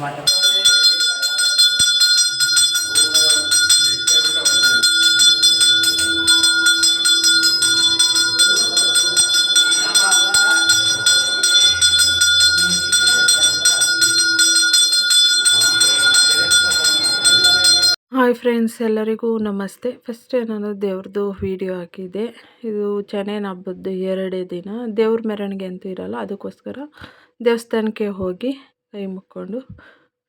Hi friends, ಎಲ್ಲರಿಗೂ ನಮಸ್ತೆ. First ಏನಂದ್ರೆ ದೇವ್ರದ್ದು ವಿಡಿಯೋ ಹಾಕಿದ್ದೆ. ಇದು ಚೆನ್ನೇನ ಹಬ್ಬದ ಎರಡೇ ದಿನ. ದೇವ್ರ ಮೆರವಣಿಗೆ ಅಂತೂ ಇರಲ್ಲ, ಅದಕ್ಕೋಸ್ಕರ ದೇವಸ್ಥಾನಕ್ಕೆ ಹೋಗಿ ಕೈ ಮುಕ್ಕೊಂಡು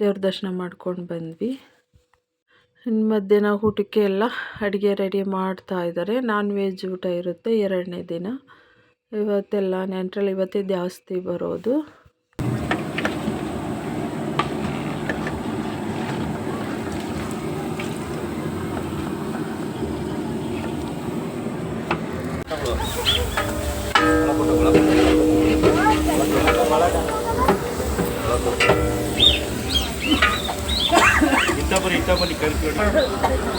ದೇವ್ರ ದರ್ಶನ ಮಾಡ್ಕೊಂಡು ಬಂದ್ವಿ. ಇನ್ನು ಮಧ್ಯಾಹ್ನ ಊಟಕ್ಕೆ ಎಲ್ಲ ಅಡುಗೆ ರೆಡಿ ಮಾಡ್ತಾ ಇದ್ದಾರೆ. ನಾನ್ ವೆಜ್ ಊಟ ಇರುತ್ತೆ ಎರಡನೇ ದಿನ. ಇವತ್ತೆಲ್ಲ ನೆಂಟ್ರಲ್ಲಿ ಇವತ್ತೇ ಜಾಸ್ತಿ ಬರೋದು. ಇಟ್ಟಬರಿ ಬನ್ನಿ ಕರ್ಕೊಂಡು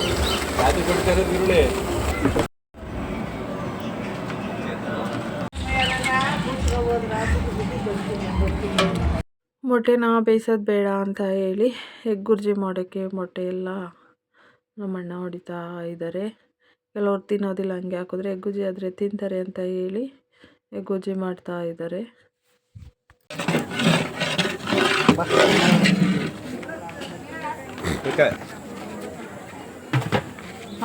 ಬೇಯಿಸೋದು ಬೇಡ ಅಂತ ಹೇಳಿ ಎಗ್ ಗುರ್ಜಿ ಮಾಡೋಕ್ಕೆ ಮೊಟ್ಟೆ ಎಲ್ಲ ನಮ್ಮಣ್ಣ ಹೊಡಿತಾ ಇದ್ದಾರೆ. ಕೆಲವ್ರು ತಿನ್ನೋದಿಲ್ಲ, ಹಂಗೆ ಹಾಕಿದ್ರೆ ಎಗ್ ಗುಜ್ಜಿ ಆದರೆ ತಿಂತಾರೆ ಅಂತ ಹೇಳಿ ಎಗ್ ಗುಜ್ಜಿ ಮಾಡ್ತಾ ಇದ್ದಾರೆ.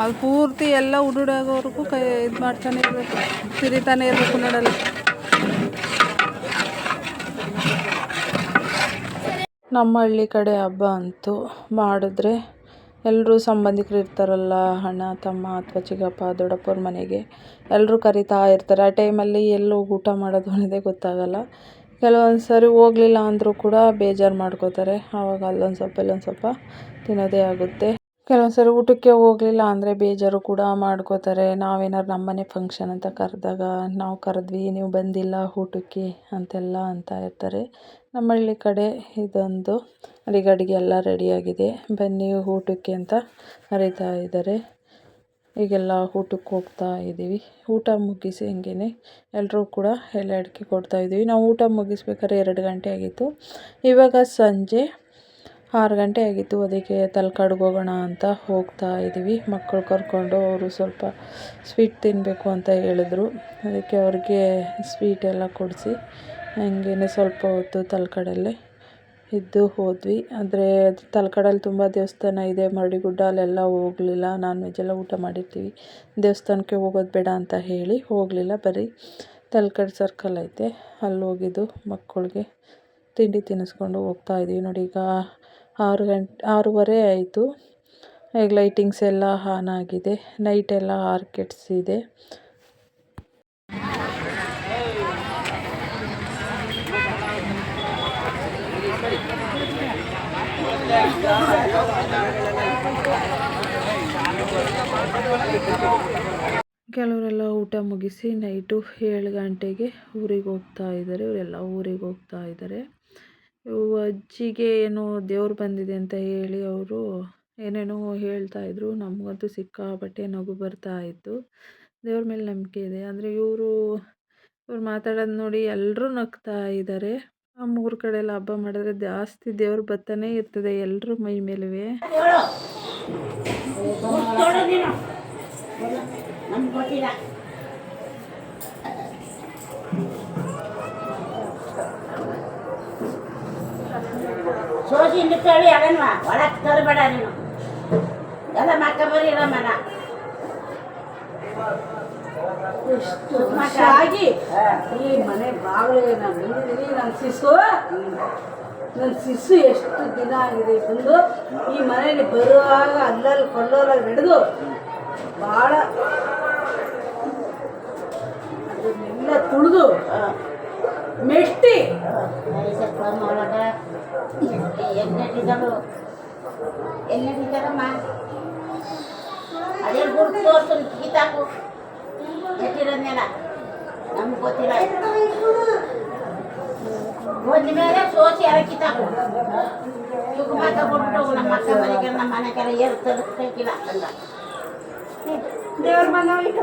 ಅದು ಪೂರ್ತಿ ಎಲ್ಲ ಉಡುಡಾಗೋವರೆಗೂ ಕೈ ಇದು ಮಾಡ್ತಾನೆ ಇರಬೇಕು, ತಿರಿತಾನೆ ಇರಬೇಕು ನೋಡಲ್ಲ ನಮ್ಮ ಹಳ್ಳಿ ಕಡೆ ಹಬ್ಬ ಅಂತೂ ಮಾಡಿದ್ರೆ ಎಲ್ಲರೂ ಸಂಬಂಧಿಕರು ಇರ್ತಾರಲ್ಲ, ಅಣ್ಣ, ತಮ್ಮ ಅಥವಾ ಚಿಕ್ಕಪ್ಪ ದೊಡ್ಡಪ್ಪವ್ರ ಮನೆಗೆ ಎಲ್ಲರೂ ಕರಿತಾ ಇರ್ತಾರೆ. ಆ ಟೈಮಲ್ಲಿ ಎಲ್ಲೂ ಊಟ ಮಾಡೋದು ಅನ್ನೋದೇ ಗೊತ್ತಾಗಲ್ಲ. ಕೆಲವೊಂದು ಸರಿ ಹೋಗ್ಲಿಲ್ಲ ಅಂದರೂ ಕೂಡ ಬೇಜಾರು ಮಾಡ್ಕೋತಾರೆ. ಆವಾಗ ಅಲ್ಲೊಂದು ಸ್ವಲ್ಪ, ಇಲ್ಲೊಂದು ಸ್ವಲ್ಪ ತಿನ್ನೋದೇ ಆಗುತ್ತೆ. ಕೆಲವೊಂದು ಸರಿ ಊಟಕ್ಕೆ ಹೋಗಲಿಲ್ಲ ಅಂದರೆ ಬೇಜಾರು ಕೂಡ ಮಾಡ್ಕೋತಾರೆ. ನಾವೇನಾದ್ರು ನಮ್ಮನೆ ಫಂಕ್ಷನ್ ಅಂತ ಕರೆದಾಗ ನಾವು ಕರೆದ್ವಿ, ನೀವು ಬಂದಿಲ್ಲ ಊಟಕ್ಕೆ ಅಂತೆಲ್ಲ ಅಂತ ಇರ್ತಾರೆ ನಮ್ಮ ಹಳ್ಳಿ ಕಡೆ ಇದೊಂದು ಅಡಿಗೆ ಅಡುಗೆ ಎಲ್ಲ ರೆಡಿಯಾಗಿದೆ ಬನ್ನಿ ಊಟಕ್ಕೆ ಅಂತ ಕರೀತಾ ಇದ್ದಾರೆ. ಈಗೆಲ್ಲ ಊಟಕ್ಕೆ ಹೋಗ್ತಾ ಇದ್ದೀವಿ. ಊಟ ಮುಗಿಸಿ ಹಿಂಗೇ ಎಲ್ಲರೂ ಕೂಡ ಎಲೆ ಅಡಿಕೆ ಕೊಡ್ತಾ ಇದ್ದೀವಿ. ನಾವು ಊಟ ಮುಗಿಸ್ಬೇಕಾದ್ರೆ ಎರಡು ಗಂಟೆ ಆಗಿತ್ತು. ಇವಾಗ ಸಂಜೆ ಆರು ಗಂಟೆ ಆಗಿತ್ತು. ಅದಕ್ಕೆ ತಲಕಾಡಿಗೆ ಹೋಗೋಣ ಅಂತ ಹೋಗ್ತಾ ಇದ್ದೀವಿ. ಮಕ್ಕಳು ಕರ್ಕೊಂಡು ಅವರು ಸ್ವಲ್ಪ ಸ್ವೀಟ್ ತಿನ್ನಬೇಕು ಅಂತ ಹೇಳಿದ್ರು. ಅದಕ್ಕೆ ಅವ್ರಿಗೆ ಸ್ವೀಟೆಲ್ಲ ಕೊಡಿಸಿ ಹಂಗೇ ಸ್ವಲ್ಪ ಹೊತ್ತು ತಲಕಾಡಲ್ಲೇ ಇದ್ದು ಹೋದ್ವಿ. ಆದರೆ ತಲಕಾಡಲ್ಲಿ ತುಂಬ ದೇವಸ್ಥಾನ ಇದೆ, ಮರಡಿಗುಡ್ಡ ಅಲ್ಲೆಲ್ಲ ಹೋಗಲಿಲ್ಲ. ನಾನ್ ವೆಜ್ ಎಲ್ಲ ಊಟ ಮಾಡಿರ್ತೀವಿ. ದೇವಸ್ಥಾನಕ್ಕೆ ಹೋಗೋದು ಬೇಡ ಅಂತ ಹೇಳಿ ಹೋಗಲಿಲ್ಲ. ಬರೀ ತಲಕಾಡು ಸರ್ಕಲ್ ಐತೆ. ಅಲ್ಲಿ ಹೋಗಿದ್ದು ಮಕ್ಕಳಿಗೆ ತಿಂಡಿ ತಿನ್ನಿಸ್ಕೊಂಡು ಹೋಗ್ತಾ ಇದ್ದೀವಿ ನೋಡಿ, ಈಗ ಆರು ಗಂಟೆ, ಆರೂವರೆ ಆಯಿತು. ಈಗ ಲೈಟಿಂಗ್ಸ್ ಎಲ್ಲ ಆನ್ ಆಗಿದೆ. ನೈಟ್ ನೈಟೆಲ್ಲ ಆರ್ಕೆಟ್ಸ್ ಇದೆ. ಕೆಲವರೆಲ್ಲ ಊಟ ಮುಗಿಸಿ ನೈಟು ಏಳು ಗಂಟೆಗೆ ಊರಿಗೆ ಹೋಗ್ತಾ ಇದ್ದಾರೆ. ಇವರೆಲ್ಲ ಊರಿಗೆ ಹೋಗ್ತಾ ಇದ್ದಾರೆ. ಅಜ್ಜಿಗೆ ಏನೋ ದೇವ್ರು ಬಂದಿದೆ ಅಂತ ಹೇಳಿ ಅವರು ಏನೇನೋ ಹೇಳ್ತಾ ಇದ್ರು. ನಮಗಂತೂ ಸಿಕ್ಕಾಪಟ್ಟೆ ನಗು ಬರ್ತಾ ಇತ್ತು. ದೇವ್ರ ಮೇಲೆ ನಂಬಿಕೆ ಇದೆ. ಅಂದರೆ ಇವರು, ಇವ್ರು ಮಾತಾಡೋದು ನೋಡಿ ಎಲ್ಲರೂ ನಗ್ತಾ ಇದ್ದಾರೆ. ಮೂರು ಕಡೆ ಎಲ್ಲ ಹಬ್ಬ ಮಾಡಿದ್ರೆ ಜಾಸ್ತಿ ದೇವ್ರು ಬತ್ತನೇ ಇರ್ತದೆ ಎಲ್ಲರೂ ಮೈ ಮೇಲುವೆ. ಸೋಸಿ ನಿಂತೇಳಿ ಅದನ್ವಾ ಒಳಗೆ ತರಬೇಡ ನೀನು. ಎಲ್ಲ ಮಕ್ಕ ಬರೀ ಮನ. ಆಗಿ ಈ ಮನೆ ಬಾಗಿಲಿಗೆ ನಾನು ಬಂದಿದ್ದೀನಿ ನನ್ನ ಶಿಶು ನನ್ನ ಶಿಶು ಎಷ್ಟು ದಿನ ಆಗಿದೆ ಬಂದು ಈ ಮನೆಯಲ್ಲಿ ಬರುವಾಗ ಅಲ್ಲಲ್ಲಿ ಕೊಳ್ಳೋಲಾಗಿ ನಡೆದು ಭಾಳ ಒಳಗೆ ಎಣ್ಣೆಟ್ಟಿದ್ದಳು ಎಣ್ಣೆಟ್ಟಿದ್ದಾರಮ್ಮ ಅದೇ ಗುರುತು ತೋರ್ಸು ಕಿತ್ತಾಕು ಎಟ್ಟಿರೋದ್ನೆಲ್ಲ ನಮ್ಗೆ ಗೊತ್ತಿಲ್ಲ. ಒಂದ ಮೇಲೆ ಸೋಸಿ ಎಲ್ಲ ಕಿತ್ತಾಕು ಸುಖ ತಗೊಂಡು ನಮ್ಮ ಅಕ್ಕ ಮನೆಗೆ ನಮ್ಮ ಮನೆಗೆಲ್ಲ ಏರು ತಲುಪಿಲ್ಲ ಅಂತ ದೇವ್ರ ಬಂದ ಹೇಳ್ಬೇಕು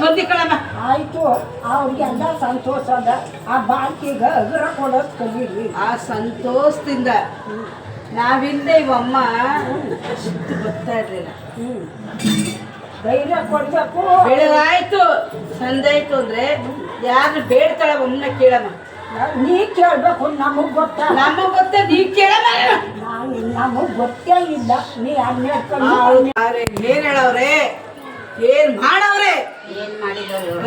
ಬಂದಿ ಅವ್ರಿಗೆ ಆಯ್ತು ಸಂತೋಷ ಅದ ಆ ಬಾಕಿಗೆ ಅಗ್ರ ಕೊಡೋದು ಕಲೀರಿ ಆ ಸಂತೋಷದಿಂದ ನಾವಿಲ್ಲದೆ ಇವಮ್ಮ. ಅಷ್ಟು ಗೊತ್ತಾ ಇರಲಿಲ್ಲ. ಧೈರ್ಯ ಕೊಡ್ಬೇಕು. ಬೆಳಗಾಯ್ತು ಸಂದಾಯ್ತು ಅಂದ್ರೆ ಯಾರು ಬೇಡ್ತಾಳ ಒಮ್ಮೆ ಕೇಳಮ್ಮ. ನೀ ಕೇಳ್ಬೇಕು ನಮಗ್ ಗೊತ್ತ? ನಮಗ್ ಗೊತ್ತ? ನೀ ಕೇಳಮ್ಮ. ನಾವು ನಮಗ್ ಗೊತ್ತೇ ಇಲ್ಲ. ನೀ ಅನ್ನ ಏನ್ ಹೇಳವ್ರೆ? ಏನ್ ಮಾಡವ್ರೆ?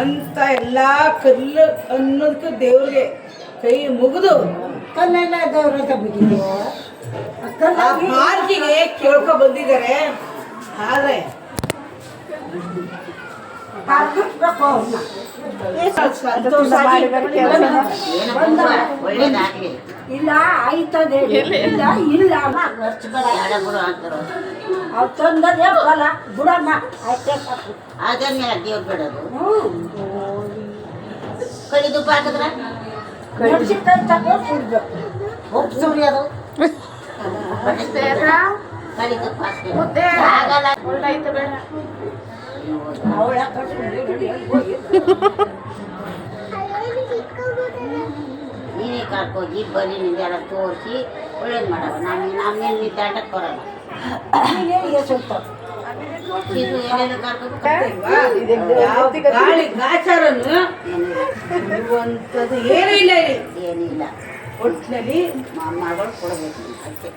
ಅಂತ ಎಲ್ಲಾ ಕಲ್ಲು ಅನ್ನೋದಕ್ಕೆ ದೇವ್ರಿಗೆ ಕೈ ಮುಗಿದು. ಕಲ್ಲೆಲ್ಲ ದೇವ್ರ ಪಾರ್ಕಿಗೆ ಕೇಳ್ಕೊ ಬಂದಿದ್ದಾರೆ. ಆದ್ರೆ ಇಲ್ಲ ಆಯ್ತದೆ ಇಲ್ಲ ಇಲ್ಲ ಅವ್ರು ತಂದದೇ ಫಲ ಬಿಡಮ್ಮ ಅಷ್ಟೇ ಸಾಕು ಆದ್ಮೇಲೆ ದೇವ್ರು ಬಿಡೋದು ಕಳಿ ತುಪ್ಪ ಹಾಕಿದ್ರ ಮೆಣಸಿನ್ಕಾಯಿ ತಗೊಂಡು ಕುಡ್ಬೇಕು ಉಪ್ಪು ಸುರಿಯೋದು ಕಳಿ ತುಪ್ಪ ಹಾಕ್ಬೇಕು ಆಗಲ್ಲ ನೀನೇ ಕರ್ಕೋಗಿ ಬರೀ ನಿಂದೆಲ್ಲ ತೋರಿಸಿ ಒಳ್ಳೇದು ಮಾಡೋದು ನಾನು ನಮ್ಮೇಲೆ ನೀ ದಾಟಕ್ಕೆ ಬರಲ್ಲ. ಗಾಳಿ ಗಾಚಾರನ್ನು ಇರುವಂಥದ್ದು ಏನೂ ಇಲ್ಲ. ಇಲ್ಲಿ ಏನಿಲ್ಲ ಒಟ್ಟಿನಲ್ಲಿ ಮಗಳು ಕೊಡಬೇಕು ಅಷ್ಟೇ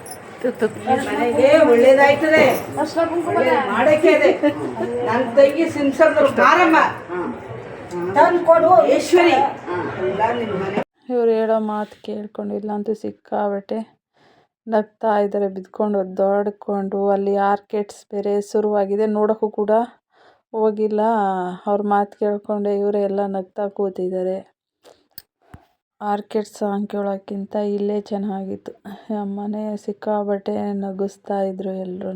ಮನೆಗೆ ಒಳ್ಳೇದಾಯ್ತದೆ. ಒಳ್ಳೇದ್ ಮಾಡಕ್ಕೆ ಇದೆ. ನನ್ನ ತಂಗಿ ಸಿಂಸರ್ದ್ರು ಮಾರಮ್ಮ ತಂದು ಕೊಡು. ಈಶ್ವರಿ ಎಲ್ಲ ನಿನ್ನ ಮನೆ ಇವ್ರು ಹೇಳೋ ಮಾತು ಕೇಳ್ಕೊಂಡಿಲ್ಲ ಅಂತೂ ಸಿಕ್ಕಾಬಟ್ಟೆ ನಗ್ತಾ ಇದ್ದಾರೆ ಬಿದ್ಕೊಂಡು ಒದ್ದಾಡ್ಕೊಂಡು ಅಲ್ಲಿ ಆರ್ಕೆಟ್ಸ್ ಬೇರೆ ಶುರುವಾಗಿದೆ. ನೋಡೋಕ್ಕೂ ಕೂಡ ಹೋಗಿಲ್ಲ. ಅವ್ರ ಮಾತು ಕೇಳ್ಕೊಂಡೆ ಇವರೇ ಎಲ್ಲ ನಗ್ತಾ ಕೂತಿದ್ದಾರೆ. ಆರ್ಕೆಡ್ ಸಾಂಗ್ ಕೇಳೋಕ್ಕಿಂತ ಇಲ್ಲೇ ಚೆನ್ನಾಗಿತ್ತು. ಮನೆ ಸಿಕ್ಕಾಪಟ್ಟೆ ನಗಿಸ್ತಾ ಇದ್ರು ಎಲ್ರೂ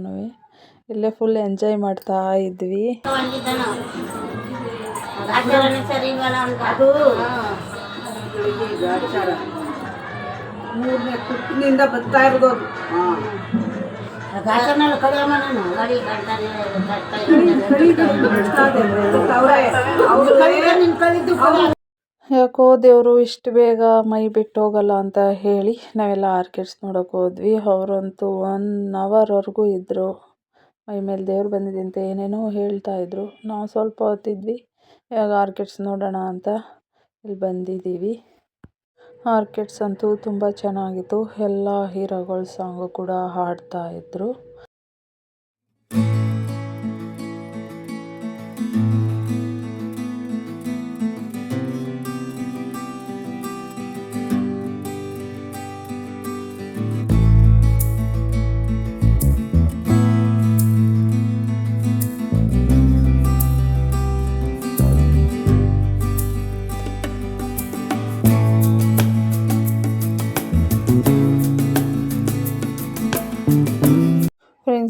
ಇಲ್ಲೇ ಫುಲ್ ಎಂಜಾಯ್ ಮಾಡ್ತಾ ಇದ್ವಿ. ಬರ್ತಾ ಇರೋದು ಯಾಕೋ ದೇವರು ಇಷ್ಟು ಬೇಗ ಮೈ ಬಿಟ್ಟು ಹೋಗಲ್ಲ ಅಂತ ಹೇಳಿ ನಾವೆಲ್ಲ ಆರ್ಕಿಡ್ಸ್ ನೋಡೋಕೆ ಹೋದ್ವಿ. ಅವರಂತೂ ಒನ್ ಅವರ್ವರೆಗೂ ಇದ್ದರು ಮೈ ಮೇಲೆ ದೇವ್ರು ಬಂದಿದೆ ಅಂತ ಏನೇನೋ ಹೇಳ್ತಾ ಇದ್ರು. ನಾವು ಸ್ವಲ್ಪ ಹೊತ್ತಿದ್ವಿ. ಇವಾಗ ಆರ್ಕಿಡ್ಸ್ ನೋಡೋಣ ಅಂತ ಇಲ್ಲಿ ಬಂದಿದ್ದೀವಿ. ಆರ್ಕಿಡ್ಸ್ ಅಂತೂ ತುಂಬ ಚೆನ್ನಾಗಿತ್ತು. ಎಲ್ಲ ಹೀರೋಗಳ ಸಾಂಗು ಕೂಡ ಹಾಡ್ತಾ ಇದ್ರು.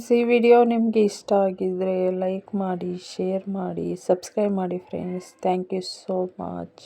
ಫ್ರೆಂಡ್ಸ್ ಈ ವಿಡಿಯೋ ನಿಮಗೆ ಇಷ್ಟ ಆಗಿದ್ದರೆ ಲೈಕ್ ಮಾಡಿ ಶೇರ್ ಮಾಡಿ ಸಬ್ಸ್ಕ್ರೈಬ್ ಮಾಡಿ friends thank you so much